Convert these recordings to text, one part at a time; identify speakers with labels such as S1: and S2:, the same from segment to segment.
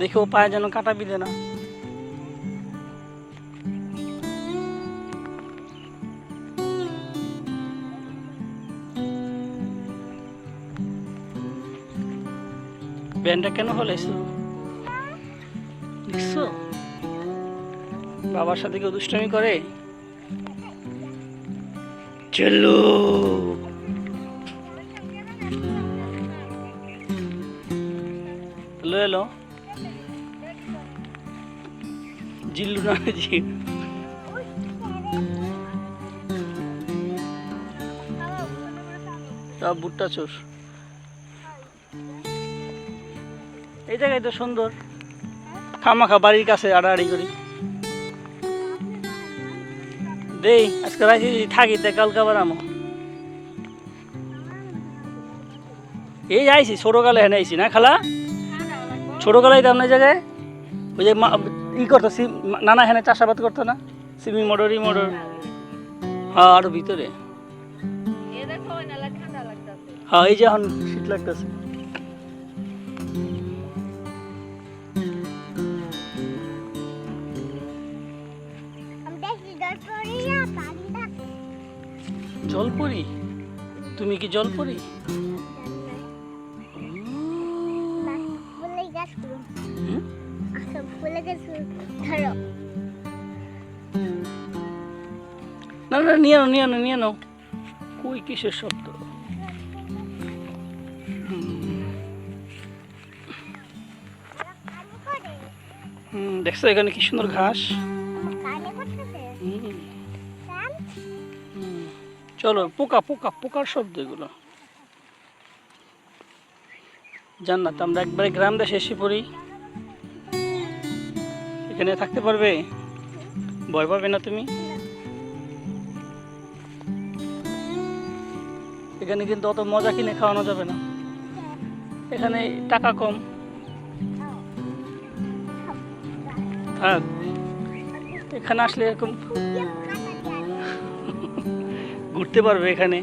S1: দেখি ও পায়ে যেন কাটা বিঁধে না। ব্যান্ডটা কেন হলাইছো দেখছ? বাবার সাথে কেউ দুষ্টামি করে? চলো এলো। জিল্লু না সব ভুট্টা চোর। এই জায়গায় তো সুন্দর। খামাখা বাড়ির কাছে আড়াআড়ি করি। দেই, আজকে রাখি থাকি তে কালকে আবার আমো। এই আইছি ছোটকালে হেনে আইছি না, খালা? আইতাম না এই জায়গায় ওই যে ই করতো সিম নানা হেনে চাষাবাদ করতো না? সিমি মোটর ই মোটর হ্যাঁ আরও ভিতরে। হ্যাঁ এই যে এখন শীত লাগতেছে। জলপরি? তুমি কি জলপরি?
S2: আচ্ছা ফুলে গাছ ধরো।
S1: না না নিয়ে নাও নিয়ে নাও নিয়ে নাও। কই কিসের শব্দ? হুম, দেখছ এখানে কি সুন্দর ঘাস। চলো পোকা পোকা পোকার শব্দ এগুলো। জান্নাত আমরা একবারে গ্রাম দেশে এসে পড়ি। এখানে থাকতে পারবে? ভয় পাবে না তুমি? এখানে কিন্তু অত মজা কিনে খাওয়ানো যাবে না। এখানে টাকা কম। থাক। এখানে আসলে এরকম ঘুরতে পারবে এখানে।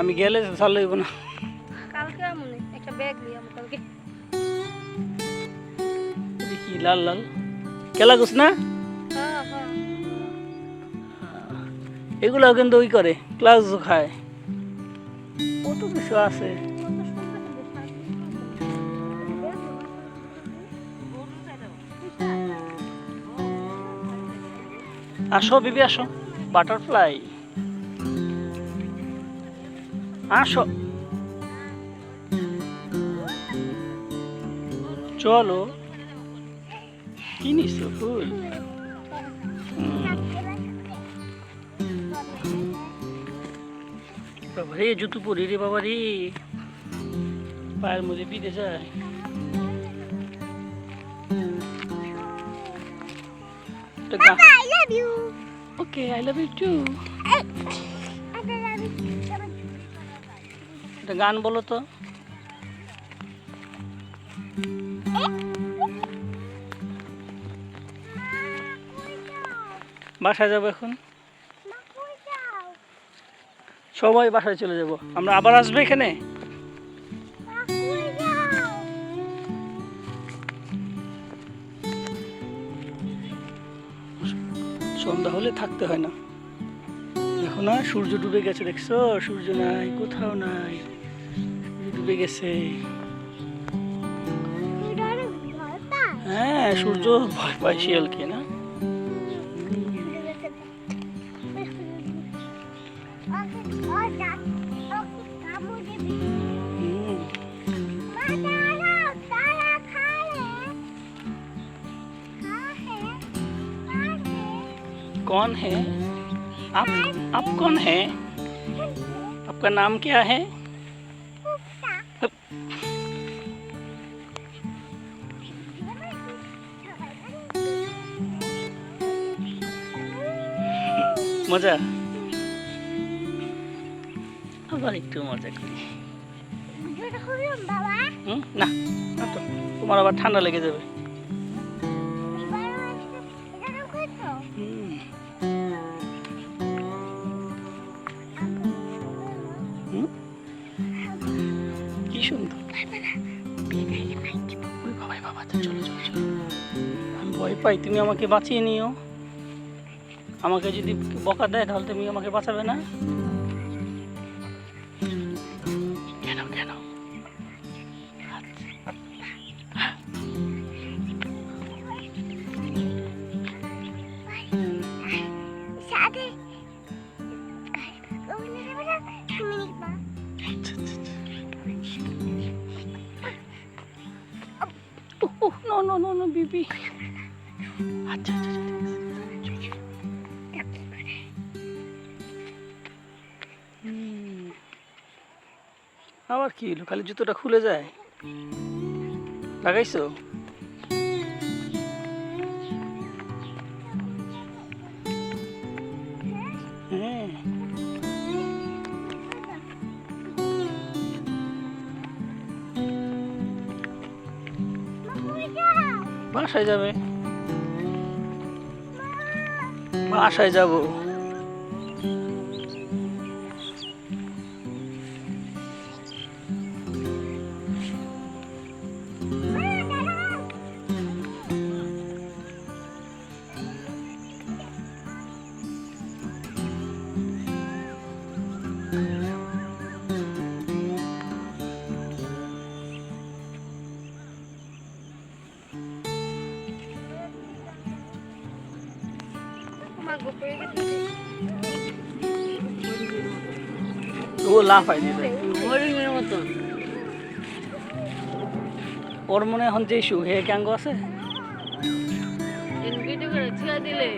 S1: আমি গেলে ভালো হইব না।
S3: কালকে মনে একটা ব্যাগ নিয়ে আমি কালকে।
S1: দেখি লাল লাল? কেলা গুছ না?
S3: হ্যাঁ হ্যাঁ।
S1: এগুলো কিন্তু ওই করে ক্লাস খায়। কত কিছু আছে। আসো বিবি আসো। বাটারফ্লাই আসো। চলো। কি নিছো ফুল বাবা রে জুতো পরি রে বাবা রে। পায়ের মধ্যে পিতে যায়। একটা গান
S2: আই লাভ ইউ
S1: একটা গান বলো তো। বাসায় যাব এখন? সবাই বাসায় চলে যাব। আমরা আবার আসবে এখানে? সন্ধ্যা হলে থাকতে হয় না। না সূর্য ডুবে গেছে দেখছো সূর্য নাই কোথাও নাই সূর্য ডুবে গেছে হ্যাঁ সূর্য ভয় পায় শিয়ালকে না হুম कौन है आप आप कौन है आपका नाम क्या है মজা আবার একটু মজা করি
S2: ভিডিওটা করলাম বাবা
S1: হুম না না তো তোমার আবার ঠান্ডা লেগে যাবে সুন্দর আমি ভয় পাই, তুমি আমাকে বাঁচিয়ে নিও। আমাকে যদি বকা দেয়, তাহলে তুমি আমাকে বাঁচাবে না? No, আচ্ছা আচ্ছা আচ্ছা। আবার কি হলো? খালি জুতোটা খুলে যায়? লাগাইছো? বাসায় যাবে। বাসায় যাব। ও লাফাই
S3: হরিণের মতন।
S1: ওর মনে এখন যে হে ক্যাঙ্গ আছে?
S3: এন করে ছিয়া দিলে।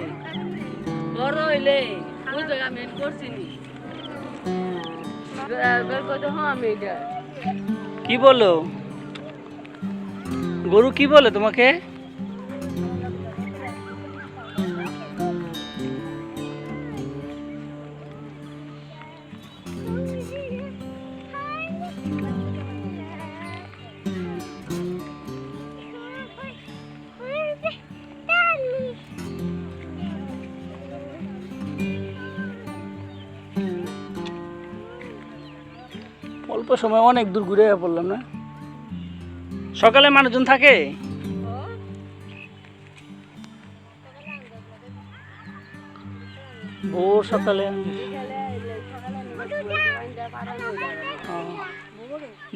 S3: বড় হইলে বুঝতে আমি করছি নি। বের করতে হ্যাঁ আমি এটা
S1: কি বলো? গরু কি বলে তোমাকে? অল্প সময় অনেক দূর ঘুরে পড়লাম না? সকালে মানুষজন থাকে? ভোর সকালে।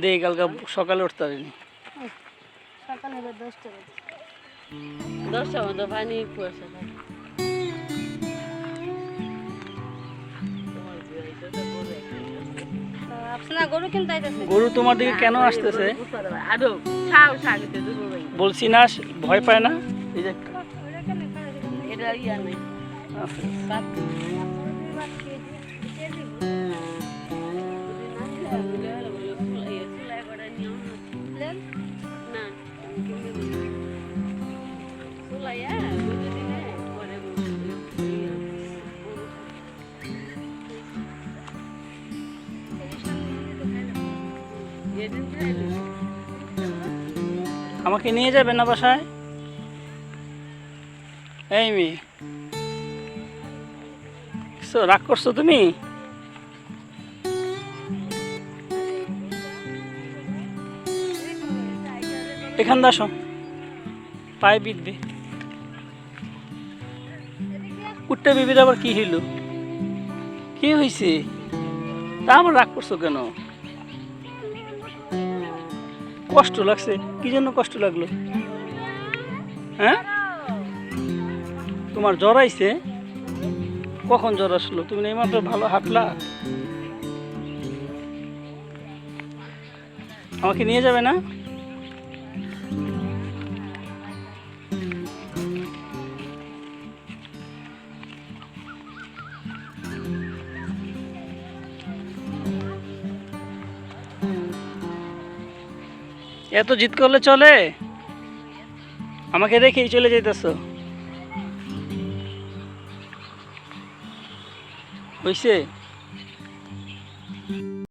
S1: দেই কালকে সকালে উঠতে পারিনি।
S3: সকালে দশটা বাজে। দশটা মতো পানি কুয়াশা গরু কিনতে আইতেছে
S1: গরু তোমার দিকে কেন আসতেছে
S3: আদৌ ছাও সাগতে
S1: বলছি না ভয় পায় না এই যে
S3: এটা ইয়া নেই
S1: আছে। আমাকে নিয়ে যাবে না বাসায়? এই মি কিছু রাগ করছ তুমি? এখান আসো। পায়ে বিধবে উঠতে বিবির আবার কি হইল? কি হয়েছে তা আমার রাগ করছ কেন? কষ্ট লাগছে, কি জন্য কষ্ট লাগল? হ্যাঁ? তোমার জ্বর আইছে? কখন জ্বর আসলো? তুমি এই মাত্র ভালো হাঁটলা? আমাকে নিয়ে যাবে না? এত জিত করলে চলে? আমাকে রেখেই চলে যেতেছো হয়েছে